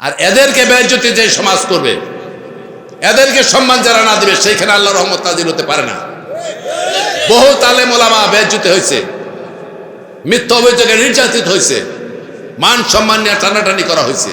আর এদেরকে বেজ্জতি যে সমাজ করবে, এদেরকে সম্মান যারা না দিবে, সেইখানে আল্লাহ রহমত নাজির হতে পারে না। বহু তালে মোলামা বেজ্জতি হয়েছে, মিথ্যা অভিযোগে নির্যাতিত হয়েছে, মান সম্মান নিয়ে টানাটানি করা হয়েছে।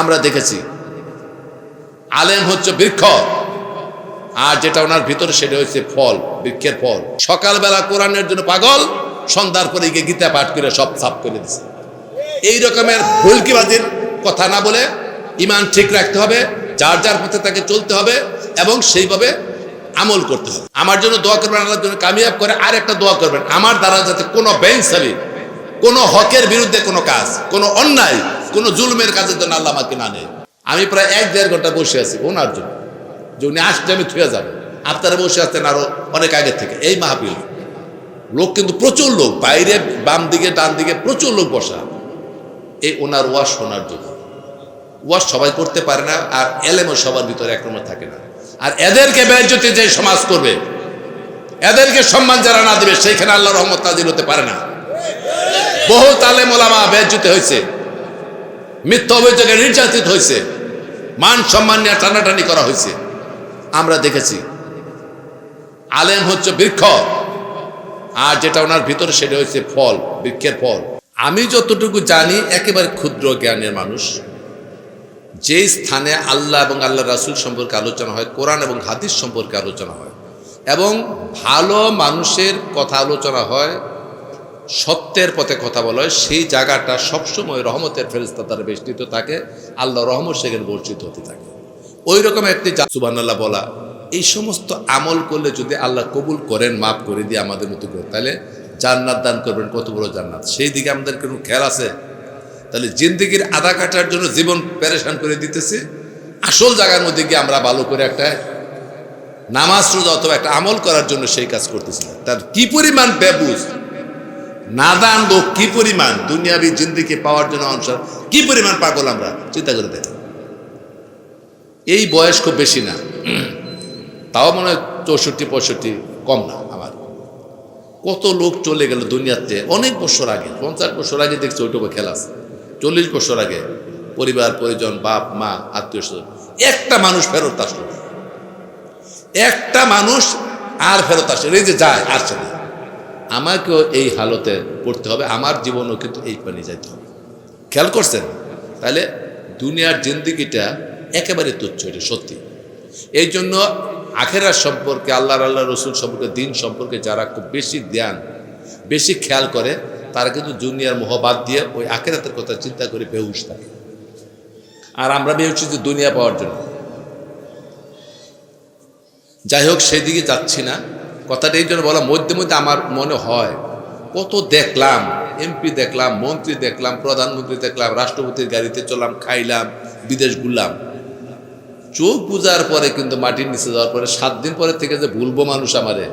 আমরা দেখেছি, আলেম হচ্ছে বৃক্ষ, আর যেটা ওনার ভিতরে সেটা হচ্ছে ফল, বৃক্ষের ফল। সকালবেলা কোরআনের জন্য পাগল, সন্ধ্যার পরে গিয়ে গীতা পাঠ করে সব সাফ করে দিছে। এই রকমের ভুলকিবাজির কথা না বলে ইমান ঠিক রাখতে হবে, যার যার পথে তাকে চলতে হবে এবং সেইভাবে আমল করতে হবে। আমার জন্য দোয়া করবেন, আল্লাহর জন্য কামিয়াব করে আর একটা দোয়া করবেন। আমার দ্বারা যাতে কোনো বেইনসাবি কোনো হকের বিরুদ্ধে কোনো কাজ, কোনো অন্যায়, কোনো জুলুমের কাজের জন্য আল্লাহ আমাকে না নেয়। আমি প্রায় এক দেড় ঘণ্টা বসে আছি ওনার জন্য। যে উনি আসলে আমি থুয়ে যাব। আপনারা বসে আছেন আরও অনেক আগে থেকে। এই মাহফিল, লোক কিন্তু প্রচুর লোক। বাইরে বাম দিকে, ডান দিকে প্রচুর লোক বসা। এই ওনার ওয়াশ শোনার জন্য। ওয়াশ সবাই করতে পারে না, আর এলেমও সবার ভিতরে একরকম থাকে না। আর এদেরকে বেজ্জতি যে সমাজ করবে, এদেরকে সম্মান যারা না দিবে সেইখানে আল্লাহ রহমত নাজির হতে পারে না। বহু তালে মোলামা বেজ্জতি হয়েছে, মিথ্যা অভিযোগে নির্যাতিত হয়েছে, মান সম্মান নিয়ে টানাটানি করা হয়েছে। আমরা দেখেছি, আলেম হচ্ছে বৃক্ষ, আর যেটা ওনার ভিতরে সেটা হচ্ছে ফল, বৃক্ষের ফল। আমি যতটুকু জানি, একেবারে ক্ষুদ্র জ্ঞানের মানুষ। যে স্থানে আল্লাহ এবং আল্লাহ রাসুল সম্পর্কে আলোচনা হয়, কোরআন এবং হাদিস সম্পর্কে আলোচনা হয়। এবং ভালো মানুষের কথা আলোচনা হয়, সত্যের পথে কথা বলা হয়, সেই জায়গাটা সবসময় রহমতের ফেরিস্তা দ্বারা বেষ্টিত থাকে, আল্লাহ রহমত সেখানে বর্ষিত হতে থাকে। ওই রকম একটি সুবান্লাহ বলা, এই সমস্ত আমল করলে যদি আল্লাহ কবুল করেন, মাফ করে দিয়ে আমাদের মতো করে, তাহলে জান্নাত দান করবেন, কত বড় জান্নাত। সেই দিকে আমাদের কোনো খেয়াল আছে? তাহলে জিন্দিগির আধা কাটার জন্য জীবন প্যারেশান করে দিতেছে। আসল জায়গার মধ্যে গিয়ে আমরা ভালো করে একটা নামাজ রোজা অথবা একটা আমল করার জন্য সেই কাজ করতেছি। তার কি পরিমাণ ব্যবুজ নাদান লোক কি পরিমাণ? দুনিয়াবি জিন্দিকে পাওয়ার জন্য অংশর কি পরিমাণ পাগল আমরা? চিন্তা করে দেখেন। এই বয়স খুব বেশি না। তাও মনে হয় চৌষট্টি, পঁয়ষট্টি কম না আমার। কত লোক চলে গেল দুনিয়াতে অনেক বছর আগে, পঞ্চাশ বছর আগে দেখছি ওইটুকু খেলা আছে। চল্লিশ বছর আগে পরিবার, পরিজন, বাপ, মা, আত্মীয় স্বজন, একটা মানুষ ফেরত আসলো। একটা মানুষ আর ফেরত আসে, এই যে যায় আসছে না আমাকেও এই হালতে পড়তে হবে, আমার জীবনও কিন্তু এই পানি যাইতে হবে। খেয়াল করছেন? তাহলে দুনিয়ার জিন্দিগিটা একেবারে তুচ্ছ, এটা সত্যি। এই জন্য আখেরার সম্পর্কে আল্লাহ আল্লাহ রসুল সম্পর্কে, দিন সম্পর্কে যারা খুব বেশি ধ্যান, বেশি খেয়াল করে তারা কিন্তু দুনিয়ার মোহবাদ দিয়ে ওই আখেরাতের কথা চিন্তা করে বেহুশ থাকে। আর আমরা বেহুশ যে দুনিয়া পাওয়ার জন্য। যাই হোক, সেদিকে যাচ্ছি না। কথাটা এই জন্য বলা মধ্যে মধ্যে আমার মনে হয়, কত দেখলাম এমপি দেখলাম, মন্ত্রী দেখলাম, প্রধানমন্ত্রী দেখলাম, রাষ্ট্রপতির গাড়িতে চললাম, খাইলাম, বিদেশ ঘুরলাম। চোখ বুঝার পরে কিন্তু মাটির নিচে যাওয়ার পরে সাত দিন পরে থেকে যে ভুলবো মানুষ আমারে,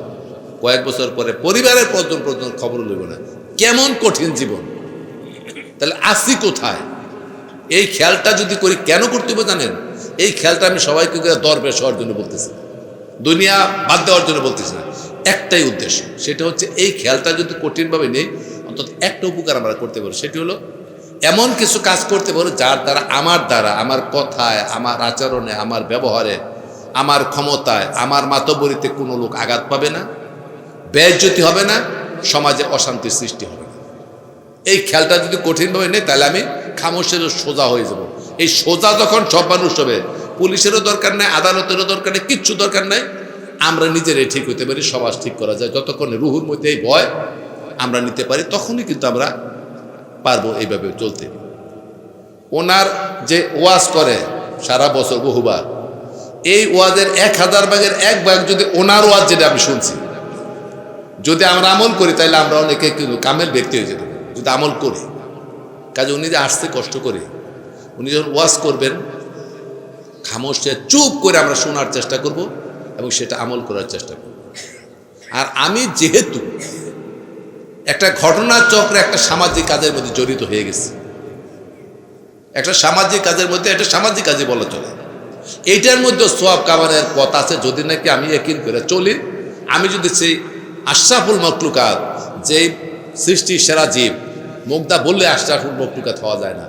কয়েক বছর পরে পরিবারের পর্যন্ত পর্যন্ত খবর লইব না। কেমন কঠিন জীবন? তাহলে আসি কোথায়? এই খেয়ালটা যদি করি, কেন করতে হবে জানেন? এই খেয়ালটা আমি সবাইকে দরবেশ হওয়ার জন্য বলতেছি। দুনিয়া বাদ দেওয়ার জন্য বলতেছি না। একটাই উদ্দেশ্য, সেটা হচ্ছে এই খেয়ালটা যদি কঠিনভাবে নেই, অন্তত একটা উপকার আমরা করতে পারি। সেটি হলো, এমন কিছু কাজ করতে পারো যার দ্বারা আমার দ্বারা, আমার কথায়, আমার আচরণে, আমার ব্যবহারে, আমার ক্ষমতায়, আমার মাতবরিতে কোনো লোক আঘাত পাবে না ব্যয় ব্যয়জ্যোতি হবে না সমাজে অশান্তির সৃষ্টি হবে এই খেয়ালটা যদি কঠিনভাবে নেই, তাহলে আমি খামোশের সোজা হয়ে যাব। এই সোজা যখন সব মানুষ হবে, পুলিশেরও দরকার নেই, আদালতেরও দরকার নেই, কিচ্ছু দরকার নেই, আমরা নিজেরাই ঠিক হতে পারি, সমাজ ঠিক করা যায়। যতক্ষণ রুহুর মধ্যে এই ভয় আমরা নিতে পারি, তখনই কিন্তু আমরা পারব এইভাবে চলতে। ওনার যে ওয়াজ করে সারা বছর বহুবার, এই ওয়াজের এক হাজার ভাগের এক ভাগ যদি ওনার ওয়াজ যেটা আমি শুনছি যদি আমরা আমল করি তাহলে আমরা অনেকে কিন্তু কামেল ব্যক্তি হয়ে যেতে যদি আমল করি, কাজে উনি যে আসতে কষ্ট করে, উনি যখন ওয়াজ করবেন, খামোশে চুপ করে আমরা শোনার চেষ্টা করব এবং সেটা আমল করার চেষ্টা করব। আর আমি যেহেতু একটা ঘটনা চক্রে একটা সামাজিক কাজের মধ্যে জড়িত হয়ে গেছি, একটা সামাজিক কাজের মধ্যে একটা সামাজিক কাজে বলা চলে। এইটার মধ্যে সব কামানের পথ আছে, যদি নাকি আমি একিন করে চলি, আমি যদি সেই আশরাফুল মকলুকাত যে সৃষ্টি সেরা জীব মুগ্ধা বললে আশরাফুল মকলুকাত হওয়া যায় না।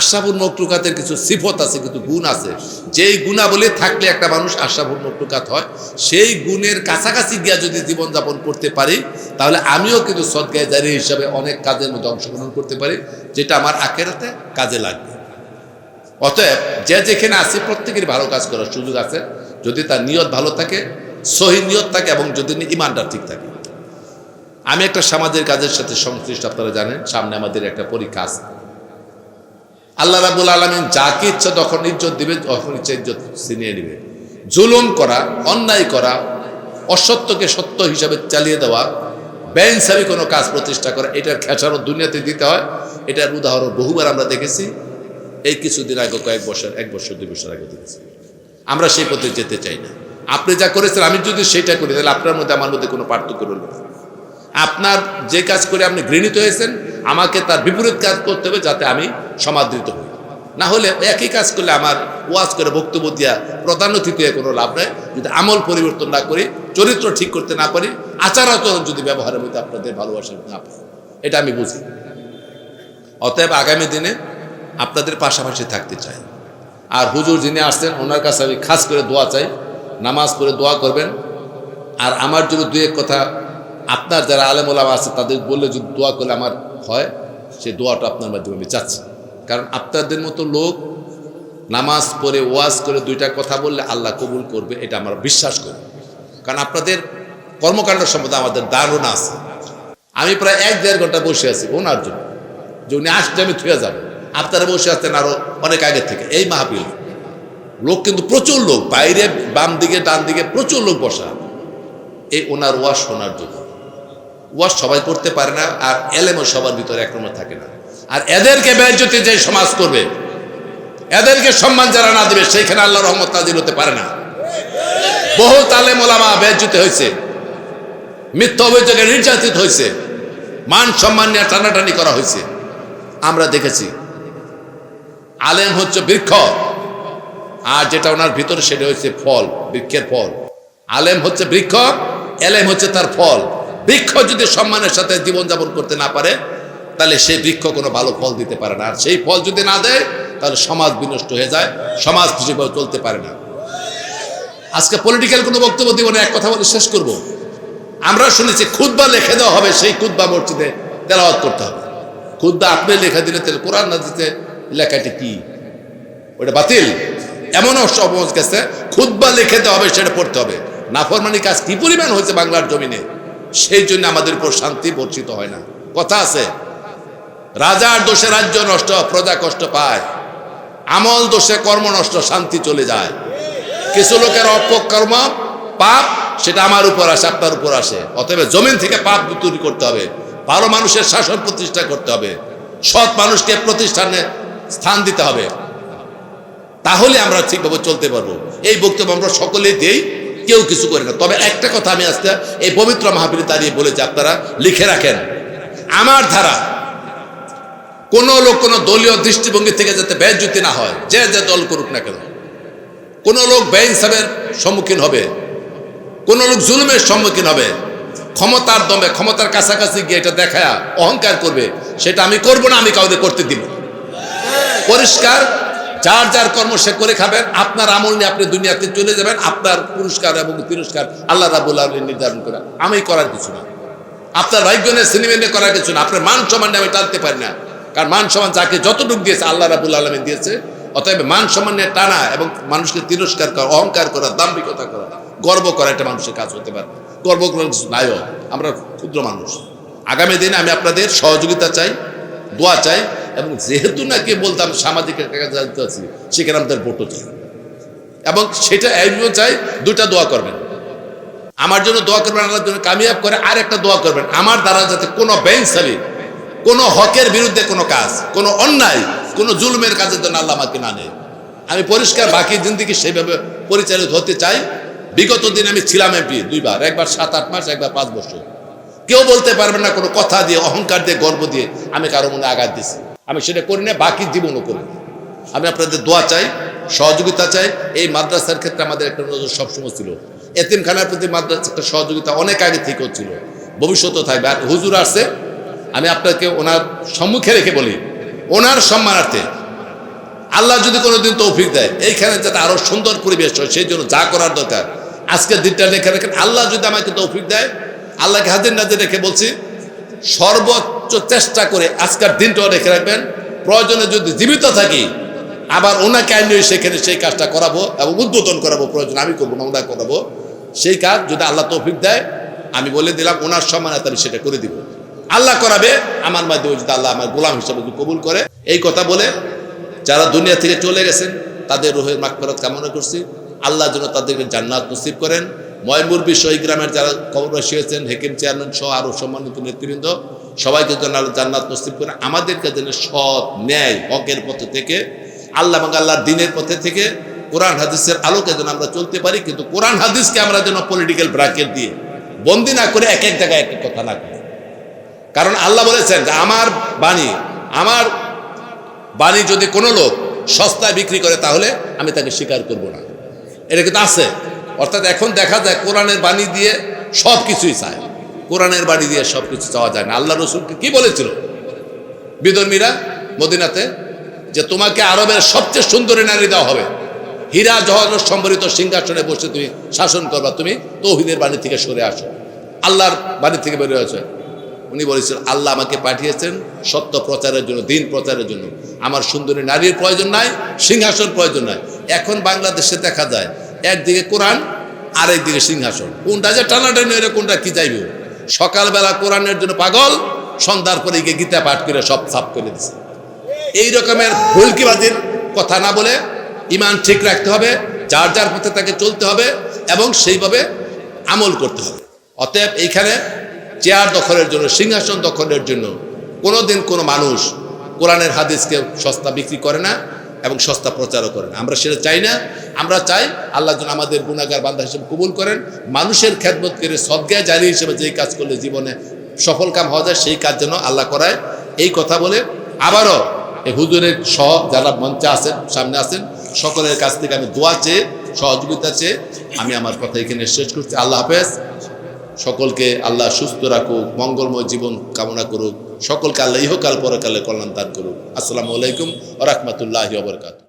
আশাফুল মকটুকাতের কিছু সিফত আছে কিন্তু গুণ আছে। যেই গুণাবলী থাকলে একটা মানুষ আশাফুল মকটুকাত হয়, সেই গুণের কাছাকাছি গিয়া যদি জীবনযাপন করতে পারি, তাহলে আমিও কিন্তু সদগায় জারি হিসাবে অনেক কাজের মধ্যে অংশগ্রহণ করতে পারি, যেটা আমার আখেরাতে কাজে লাগবে। অতএব যে যেখানে আছে প্রত্যেকেরই ভালো কাজ করার সুযোগ আছে। যদি তার নিয়ত ভালো থাকে সহি নিয়ত থাকে এবং যদি ইমানটা ঠিক থাকে। আমি একটা সামাজিক কাজের সাথে সংশ্লিষ্ট, আপনারা জানেন, সামনে আমাদের একটা পরীক্ষা আছে। আল্লাহ রাবুল আলমিন যাকে ইচ্ছা তখন ইজ্জত দিবে তখন ইচ্ছা ইজ্জত ছিনিয়ে নিবে। জুলুম করা, অন্যায় করা, অসত্যকে সত্য হিসাবে চালিয়ে দেওয়া বেইনসাবি কোনো কাজ প্রতিষ্ঠা করা, এটার খেসারও দুনিয়াতে দিতে হয়। এটার উদাহরণ বহুবার আমরা দেখেছি। এই কিছুদিন আগে, কয়েক বছর, এক বছর, দুই বছর আগে দেখেছি। আমরা সেই পথে যেতে চাই না। আপনি যা করেছেন, আমি যদি সেটা করি, তাহলে আপনার মধ্যে আমার মধ্যে কোনো পার্থক্য রইল না। আপনার যে কাজ করে আপনি ঘৃণিত হয়েছেন, আমাকে তার বিপরীত কাজ করতে হবে যাতে আমি সমাদৃত হই। না হলে একই কাজ করলে আমার ওয়াজ করে বক্তব্য দিয়া প্রধান অতিথি কোনো লাভ নেই। যদি আমল পরিবর্তন না করি, চরিত্র ঠিক করতে না পারি, আচার আচরণ যদি ব্যবহারের মধ্যে আপনাদের ভালোবাসা না পাই এটা আমি বুঝি। অতএব আগামী দিনে আপনাদের পাশাপাশি থাকতে চাই। আর হুজুর যিনি আসছেন, ওনার কাছে আমি খাস করে দোয়া চাই। নামাজ পড়ে দোয়া করবেন। আর আমার জন্য দু এক কথা, আপনার যারা আলেম ওলামা আছে, তাদের বললে যদি দোয়া করলে আমার হয় সেই দোয়াটা আপনার মাধ্যমে আমি চাচ্ছি। কারণ আপনাদের মতো লোক নামাজ পড়ে, ওয়াজ করে দুইটা কথা বললে আল্লাহ কবুল করবে, এটা আমরা বিশ্বাস করি। কারণ আপনাদের কর্মকাণ্ড সম্বন্ধে আমাদের ধারণা আছে। আমি প্রায় এক দেড় ঘণ্টা বসে আছি ওনার জন্য। যে উনি আসতে আমি থুয়ে যাব। আপনারা বসে আছেন আরও অনেক আগে থেকে, এই মাহফিল। লোক কিন্তু প্রচুর লোক, বাইরে বাম দিকে, ডান দিকে প্রচুর লোক বসা। এই ওনার ওয়াশ শোনার জন্য। ওয়াশ সবাই করতে পারে না, আর এলেমও সবার ভিতরে একরকম থাকে না। আর এদেরকে বেজ্জতি যে সমাজ করবে, এদেরকে সম্মান যারা না দেবে, সেইখানে আল্লাহ রহমত নাজিল হতে পারে না। বহু তালে মোলামা বেজ্জতি হয়েছে, মিথ্যা অভিযোগে নির্যাতিত হয়েছে, মান সম্মান নিয়ে টানাটানি করা হয়েছে। আমরা দেখেছি, আলেম হচ্ছে বৃক্ষ। আর যেটা ওনার ভিতরে সেটা হচ্ছে ফল, বৃক্ষের ফল। আলেম হচ্ছে বৃক্ষ, এলেম হচ্ছে তার ফল। বৃক্ষ যদি সম্মানের সাথে জীবনযাপন করতে না পারে, তাহলে সেই বৃক্ষ কোনো ভালো ফল দিতে পারে না। আর সেই ফল যদি না দেয়, তাহলে সমাজ বিনষ্ট হয়ে যায়, সমাজ খুশিভাবে চলতে পারে না। আজকে পলিটিক্যাল কোনো বক্তব্য দিব না, এক কথা বলে শেষ করব। আমরা শুনেছি খুদ্া লেখে দেওয়া হবে, সেই খুদ্া মসজিদে তেলাওয়াত করতে হবে। খুদ্া আপনি লেখা দিলে, তাহলে কোরআন না দিতে, লেখাটি কি? ওটা বাতিল? এমনও সমাজ গেছে খুদ্া লিখে হবে, সেটা পড়তে হবে। নাফরমানি কাজ কি পরিমাণ হয়েছে বাংলার জমিনে? সেই জন্য আমাদের উপর শান্তি বর্ষিত হয় না। কথা আছে, রাজার দোষে রাজ্য নষ্ট, প্রজা কষ্ট পায়। আমল দোষে কর্ম নষ্ট, শান্তি চলে যায়। কিছু লোকের অপকর্ম, পাপ, সেটা আমার উপর আসে, আপনার উপর আসে। অতএব জমিন থেকে পাপ তৈরি করতে হবে। ভালো মানুষের শাসন প্রতিষ্ঠা করতে হবে। সৎ মানুষকে প্রতিষ্ঠানে স্থান দিতে হবে। তাহলে আমরা ঠিকভাবে চলতে পারব। এই বক্তব্য আমরা সকলেই দেই, কেউ কিছু করে না। তবে একটা কথা আমি আজকে এই পবিত্র মাহফিলে দাঁড়িয়ে বলেছি, আপনারা লিখে রাখেন। আমার ধারা, কোন লোক কোনো দলীয় দৃষ্টিভঙ্গি থেকে যাতে ব্যয়জ্যুতি না হয়, যে যে দল করুক না কেন। কোন লোক বেইনসাবের সম্মুখীন হবে, কোন লোক জুলুমের সম্মুখীন হবে। ক্ষমতার দমে, ক্ষমতার কাছাকাছি গিয়ে এটা দেখায় অহংকার করবে, সেটা আমি করব না, আমি কাউকে করতে দিব পরিষ্কার যার যার কর্ম সে করে খাবেন, আপনার আমল নিয়ে আপনি দুনিয়াতে চলে যাবেন, আপনার পুরস্কার এবং তিরস্কার আল্লাহ রাবুল আলমী নির্ধারণ করা। আমি করার কিছু না। আপনার ভাগ্য নিয়ে সিনেমা নিয়ে করার কিছু না। আপনার মান সম্মান নিয়ে আমি টানতে পারি না। কারণ মান সম্মান যাকে যতটুকু দিয়েছে আল্লাহ রাবুল আলমী দিয়েছে। অতএব মান সম্মান নিয়ে টানা এবং মানুষকে তিরস্কার করা, অহংকার করা, দাম্ভিকতা করা, গর্ব করা একটা মানুষের কাজ হতে পারে। গর্ব করার কিছু নাইও আমরা ক্ষুদ্র মানুষ। আগামী দিনে আমি আপনাদের সহযোগিতা চাই, দোয়া চাই। এবং যেহেতু নাকি বলতাম সামাজিক জানতে আছি, সেখানে আমাদের ভোটও চাই। এবং সেটা একজন চাই দুটা দোয়া করবেন। আমার জন্য দোয়া করবেন, আল্লাহর জন্য কামিয়াব করে আর একটা দোয়া করবেন। আমার দ্বারা যাতে কোনো বেঞ্চালি কোনো হকের বিরুদ্ধে কোনো কাজ, কোনো অন্যায়, কোনো জুলমের কাজের জন্য আল্লাহ আমাকে না নেয়। আমি পরিষ্কার বাকি জিন্দিগি সেইভাবে পরিচালিত হতে চাই। বিগত দিন আমি ছিলাম এমপি দুইবার, একবার সাত আট মাস, একবার পাঁচ বছর। কেউ বলতে পারবে না কোনো কথা দিয়ে, অহংকার দিয়ে, গর্ব দিয়ে আমি কারও মনে আঘাত দিছি। আমি সেটা করি না, বাকি জীবনও করি। আমি আপনাদের দোয়া চাই, সহযোগিতা চাই। এই মাদ্রাসার ক্ষেত্রে আমাদের একটা নজর সবসময় ছিল। এতিমখানার প্রতি মাদ্রাসা একটা সহযোগিতা অনেক আগে থেকেও ছিল। ভবিষ্যতেও থাকবে। আর হুজুর আসছে, আমি আপনাকে ওনার সম্মুখে রেখে বলি, ওনার সম্মানার্থে আল্লাহ যদি কোনোদিন তৌফিক দেয়, এইখানে যাতে আরও সুন্দর পরিবেশ হয়, সেই জন্য যা করার দরকার। আজকের দিনটা লেখা রাখেন আল্লাহ যদি আমাকে তৌফিক দেয়, আল্লাহকে হাজির নাজির রেখে বলছি সর্বোচ্চ চেষ্টা করে আজকের দিনটাও রেখে রাখবেন, প্রয়োজনে যদি জীবিত থাকি, আবার ওনাকে আইন সেখানে সেই কাজটা করাবো এবং উদ্বোধন করাবো, প্রয়োজন আমি করব না, ওনাকে করাবো। সেই কাজ যদি আল্লাহ তৌফিক দেয়, আমি বলে দিলাম, ওনার সম্মানাতে আমি সেটা করে দিব। আল্লাহ করাবে, আমার মাধ্যমে যদি আল্লাহ আমার গোলাম হিসাবে কবুল করে। এই কথা বলে যারা দুনিয়া থেকে চলে গেছেন, তাদের রোহের মাগফিরাত কামনা করছি। আল্লাহ যেন তাদেরকে জান্নাত নসিব করেন। ময়মুর বিশ্ব এই গ্রামের যারা কবরবাসী হয়েছেন, হেকিম চেয়ারম্যান সহ আরও সম্মানিত নেতৃবৃন্দ সবাইকে যেন আল্লাহ জান্নাত নসিব করে আমাদেরকে যেন সৎ ন্যায় হকের পথে থেকে, আল্লাহ এবং আল্লাহর দিনের পথে থেকে কোরআন হাদিসের আলোকে যেন আমরা চলতে পারি, কিন্তু কোরআন হাদিসকে আমরা যেন পলিটিক্যাল ব্র্যাকেট দিয়ে বন্দি না করে এক এক জায়গায় এক এক কথা না করি। কারণ আল্লাহ বলেছেন যে আমার বাণী আমার বাণী যদি কোনো লোক সস্তায় বিক্রি করে, তাহলে আমি তাকে স্বীকার করব না। এটা কিন্তু আছে। অর্থাৎ এখন দেখা যায় কোরআনের বাণী দিয়ে সব কিছুই চায়। কোরআনের বাড়ি দিয়ে সব কিছু চাওয়া যায় না। আল্লাহ রসুলকে কি বলেছিল? বিধর্মীরা মদিনাতে যে তোমাকে আরবের সবচেয়ে সুন্দরী নারী দেওয়া হবে। হীরা জহর সম্বরিত সিংহাসনে বসে তুমি শাসন করবা, তুমি তৌহিদের বাণী থেকে সরে আসো। আল্লাহর বাণী থেকে বেরিয়ে আসো উনি বলেছেন, আল্লাহ আমাকে পাঠিয়েছেন সত্য প্রচারের জন্য, দিন প্রচারের জন্য। আমার সুন্দরী নারীর প্রয়োজন নাই, সিংহাসন প্রয়োজন নাই। এখন বাংলাদেশে দেখা যায়, একদিকে কোরআন, আরেকদিকে সিংহাসন। কোনটা যে টানাটানি হইলে কোনটা কি যাইবে সকালবেলা কোরআনের জন্য পাগল, সন্ধ্যার পরে গিয়ে গীতা পাঠ করে সব সাফ করে দিছে। এই রকমের ভুলকিবাজির কথা না বলে ইমান ঠিক রাখতে হবে, যার যার পথে তাকে চলতে হবে এবং সেইভাবে আমল করতে হবে। অতএব এইখানে চেয়ার দখলের জন্য, সিংহাসন দখলের জন্য কোনোদিন কোনো মানুষ কোরআনের হাদিসকে সস্তা বিক্রি করে না। এবং সস্তা প্রচারও করেন। আমরা সেটা চাই না। আমরা চাই আল্লাহ যেন আমাদের গুণাগার বান্ধা হিসেবে কবুল করেন। মানুষের খেদমত করে সদ্গায় জারি হিসেবে যেই কাজ করলে জীবনে সফল কাম হওয়া যায়, সেই কাজ যেন আল্লাহ করায়। এই কথা বলে আবারও এই হুজুরের সহ যারা মঞ্চে আছেন, সামনে আছেন, সকলের কাছ থেকে আমি দোয়া চেয়ে, সহযোগিতা চেয়ে আমি আমার কথা এখানে শেষ করছি। আল্লাহ হাফেজ। সকলকে আল্লাহ সুস্থ রাখুক, মঙ্গলময় জীবন কামনা করুক। সকলকে আল্লাহ ইহকাল পরকালে কল্যাণ দান করুক। আসসালামু আলাইকুম রহমতুল্লাহ বরকাত